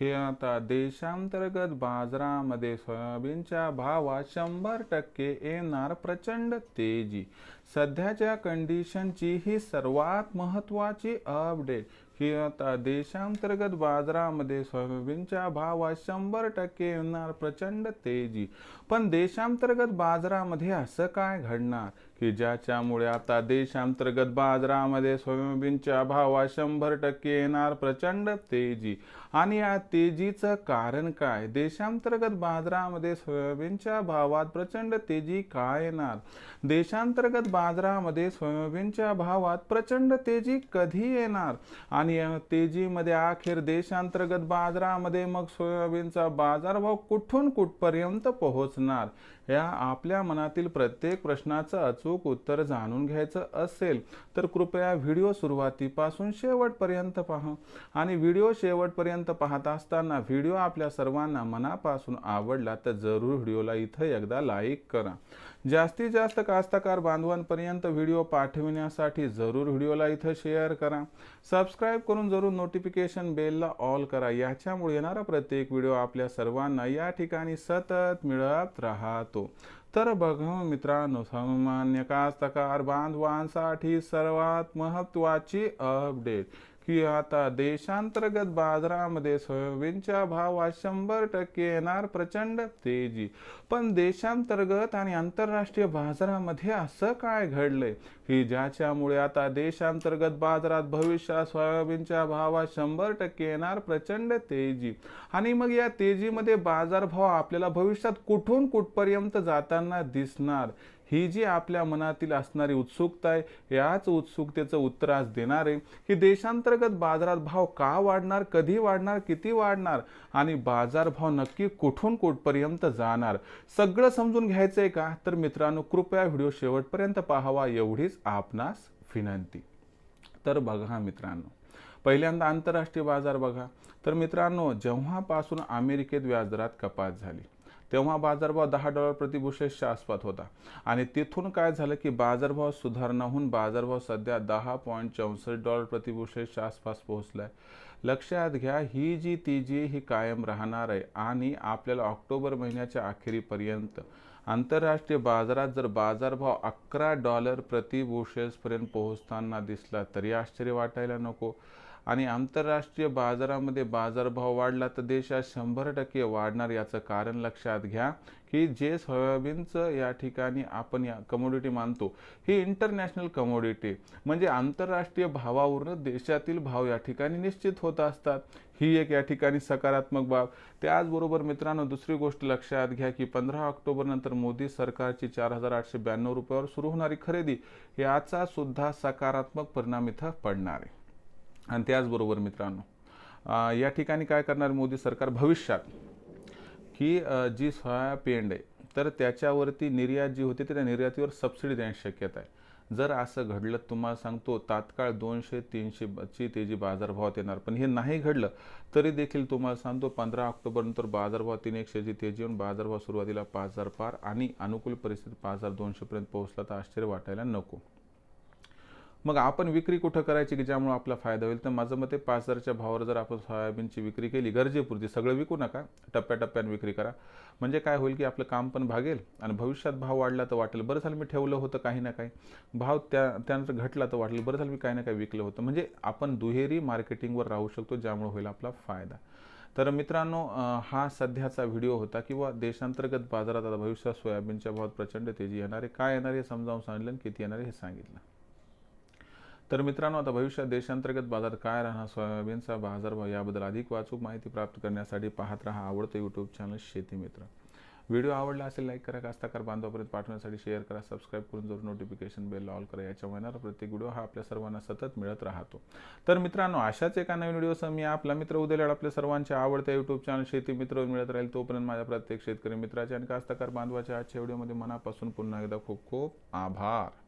हे आता देशांतर्गत बाजारामध्ये सोयाबीनच्या भावात शंभर टक्के येणार प्रचंड तेजी. सध्याच्या कंडिशनची ही सर्वात महत्त्वाची अपडेट ही आता देशांतर्गत बाजारामध्ये सोयाबीनच्या भावात शंभर टक्के येणार प्रचंड तेजी. पण देशांतर्गत बाजारामध्ये असं काय घडणार? की ज्याच्यामुळे आता देशांतर्गत बाजारामध्ये सोयाबीनच्या भावात शंभर टक्के येणार प्रचंड तेजी. आणि या तेजीचं कारण काय? देशांतर्गत बाजारामध्ये सोयाबीनच्या भावात प्रचंड तेजी काय येणार? देशांतर्गत बाजारामध्ये सोयाबीनच्या भावात प्रचंड तेजी कधी येणार? आणि या तेजीमध्ये अखेर देशांतर्गत बाजारामध्ये मग सोयाबीनचा बाजारभाव कुठून कुठपर्यंत पोहोचणार? या आपल्या मनातील प्रत्येक प्रश्नाचं अचूक उत्तर जाणून घ्यायचं असेल तर कृपया व्हिडिओ सुरुवातीपासून शेवटपर्यंत पहा. आणि व्हिडिओ शेवटपर्यंत पाहत असताना व्हिडिओ आपल्या सर्वांना मनापासून आवडला तर जरूर व्हिडिओला इथं एकदा लाईक करा. जास्तीत जास्त कास्तकार बांधवांपर्यंत व्हिडिओ पाठविण्यासाठी जरूर व्हिडिओला इथं शेअर करा. सबस्क्राईब करून जरूर नोटिफिकेशन बेलला ऑल करा. याच्यामुळे येणारा प्रत्येक व्हिडिओ आपल्या सर्वांना या ठिकाणी सतत मिळत राहतो. तर बघा हो मित्रांनो सामान्य कास्तकार बांधवांसाठी सर्वात महत्त्वाची अपडेट की आता देशांतर्गत बाजारामध्ये सोयाबीनच्या भावात शंभर टक्के येणार प्रचंड तेजी. पण देशांतर्गत आणि आंतरराष्ट्रीय बाजारामध्ये असं काय घडलंय? की ज्याच्यामुळे आता देशांतर्गत बाजारात भविष्यात सोयाबीनच्या भावात शंभर टक्के येणार प्रचंड तेजी. आणि मग या तेजीमध्ये बाजारभाव आपल्याला भविष्यात कुठून कुठपर्यंत जाताना दिसणार? ही जी आपल्या मनातील असणारी उत्सुकता आहे याच उत्सुकतेचं उत्तर आज देणार आहे. की देशांतर्गत बाजारात भाव का वाढणार कधी वाढणार किती वाढणार आणि बाजारभाव नक्की कुठून कुठपर्यंत जाणार? सगळं समजून घ्यायचं आहे का? तर मित्रांनो कृपया व्हिडिओ शेवटपर्यंत पाहावा एवढीच आपणास विनंती. तर बघा मित्रांनो पहिल्यांदा आंतरराष्ट्रीय बाजार बघा. तर मित्रांनो जेव्हापासून अमेरिकेत व्याजदरात कपात झाली तेव्हा बाजारभाव दहा डॉलर प्रतिभूषेच्या आसपास होता. आणि तिथून काय झालं की बाजारभाव सुधारणा होऊन बाजारभाव सध्या दहा पॉईंट चौसष्ट डॉलर प्रतिभूषेच्या आसपास पोहोचलाय. लक्षात घ्या ही जी ती जी ही कायम राहणार आहे आणि आपल्याला ऑक्टोबर महिन्याच्या अखेरीपर्यंत आंतरराष्ट्रीय बाजारात जर बाजारभाव अकरा डॉलर प्रतिभूषेसपर्यंत पोहोचताना दिसला तरी आश्चर्य वाटायला नको. आणि आंतरराष्ट्रीय बाजारामध्ये बाजारभाव वाढला तर देशात शंभर टक्के वाढणार याचं कारण लक्षात घ्या की जे सोयाबीनचं या ठिकाणी आपण या कमोडिटी मानतो ही इंटरनॅशनल कमोडिटी म्हणजे आंतरराष्ट्रीय भावावरून देशातील भाव या ठिकाणी निश्चित होत असतात. ही एक या ठिकाणी सकारात्मक बाब. त्याचबरोबर मित्रांनो दुसरी गोष्ट लक्षात घ्या की पंधरा ऑक्टोबर नंतर मोदी सरकारची चार हजार आठशे ब्याण्णव रुपयावर सुरू होणारी खरेदी याचा सुद्धा सकारात्मक परिणाम इथं पडणार आहे. आणि त्याचबरोबर मित्रांनो या ठिकाणी काय करणार मोदी सरकार भविष्यात? की जी सोया पेंड आहे तर त्याच्यावरती निर्यात जी होती त्या निर्यातीवर सबसिडी देण्याची शक्यता आहे. जर असं घडलं तुम्हाला सांगतो तात्काळ दोनशे तीनशेची तेजी बाजारभावात येणार पण हे नाही घडलं तरी देखील तुम्हाला सांगतो पंधरा ऑक्टोबरनंतर बाजारभाव तीन एकशेची तेजी येऊन बाजारभाव सुरुवातीला पाच हजार पार आणि अनुकूल परिस्थिती पाच हजार दोनशेपर्यंत पोहोचला तर आश्चर्य वाटायला नको. मग आपण विक्री कुठं करायची की ज्यामुळे आपला फायदा होईल? तर माझं मते पाच हजारच्या भावावर जर आपण सोयाबीनची विक्री केली गरजेपुरती सगळं विकू नका टप्प्याटप्प्याने विक्री करा. म्हणजे काय होईल की आपलं काम पण भागेल आणि भविष्यात भाव वाढला तर वाटेल. बरं झालं मी ठेवलं होतं काही ना काही. भाव त्या त्यानंतर घटला तर वाटेल. बरं झालं मी काही ना काही विकलं होतं. म्हणजे आपण दुहेरी मार्केटिंगवर राहू शकतो ज्यामुळे होईल आपला फायदा. तर मित्रांनो हा सध्याचा व्हिडिओ होता किंवा देशांतर्गत बाजारात आता भविष्यात सोयाबीनच्या भावात प्रचंड तेजी येणार आहे. काय येणार हे समजावून सांगितलं किती येणार हे सांगितलं. तर मित्रांनो आता भविष्यात देशांतर्गत बाजार काय राहणार? सोयाबीनचा बाजारभाव याबद्दल अधिक वाचूक माहिती प्राप्त करण्यासाठी पाहत राहा आवडतं यूट्यूब चॅनल शेती मित्र. व्हिडिओ आवडला असेल लाईक करा. कास्ताकार बांधवापर्यंत पाठवण्यासाठी शेअर करा. सबस्क्राईब करून जरूर नोटिफिकेशन बेल ऑल करा. याच्या येणारा प्रत्येक व्हिडिओ हा आपल्या सर्वांना सतत मिळत राहतो. तर मित्रांनो अशाच एका नवीन व्हिडिओसह मी आपला मित्र उद्याला आपल्या सर्वांच्या आवडत्या युट्यूब चॅनल शेती मित्र मिळत राहील. तोपर्यंत माझ्या प्रत्येक शेतकरी मित्राचे आणि कास्ताकार बांधवाच्या आजच्या व्हिडिओमध्ये मनापासून पुन्हा एकदा खूप खूप आभार.